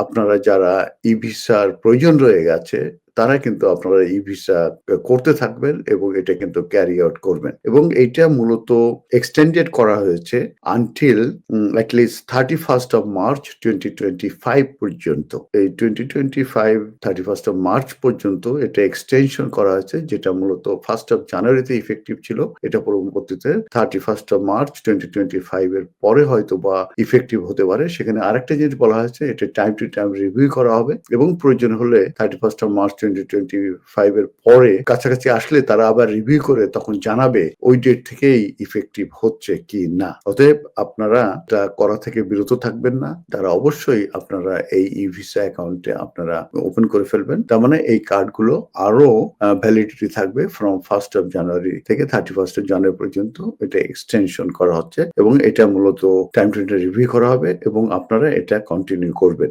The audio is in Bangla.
আপনারা যারা ই ভিসার প্রয়োজন রয়ে গেছে তারা কিন্তু আপনারা ই ভিসা করতে থাকবেন এবং এটা কিন্তু ক্যারি আউট করবেন। এবং এটা মূলত এক্সটেন্ডেড করা হয়েছে until at least thirty first of March twenty twenty five পর্যন্ত। এই twenty twenty five thirty first of March পর্যন্ত এটা এক্সটেনশন করা হয়েছে, যেটা মূলত ফার্স্ট অফ জানুয়ারিতে ইফেক্টিভ ছিল। এটা পরবর্তীতে thirty first of March twenty twenty five এর পরে হয়তো বা ইফেক্টিভ হতে পারে। সেখানে আরেকটা জিনিস বলা হয়েছে, এটা টাইম টু টাইম রিভিউ করা হবে এবং প্রয়োজন হলে thirty first of March twenty twenty five এর পরে কাছাকাছি আসলে তারা আবার রিভিউ করে তখন জানাবে ওই ডেট থেকেই ইফেক্টিভ হচ্ছে কি না। অতএব আপনারা এটা করা থেকে বিরত থাকবেন না। তারা অবশ্যই আপনারা এই ই ভিসা অ্যাকাউন্টে আপনারা ওপেন করে ফেলবেন। তার মানে এই কার্ডগুলো আরও ভ্যালিডিটি থাকবে ফ্রম ফার্স্ট অফ জানুয়ারি থেকে থার্টি ফার্স্ট অফ জানুয়ারি পর্যন্ত এটা এক্সটেনশন করা হচ্ছে এবং এটা মূলত টাইম টু রিভিউ করা হবে এবং আপনারা এটা কন্টিনিউ করবেন।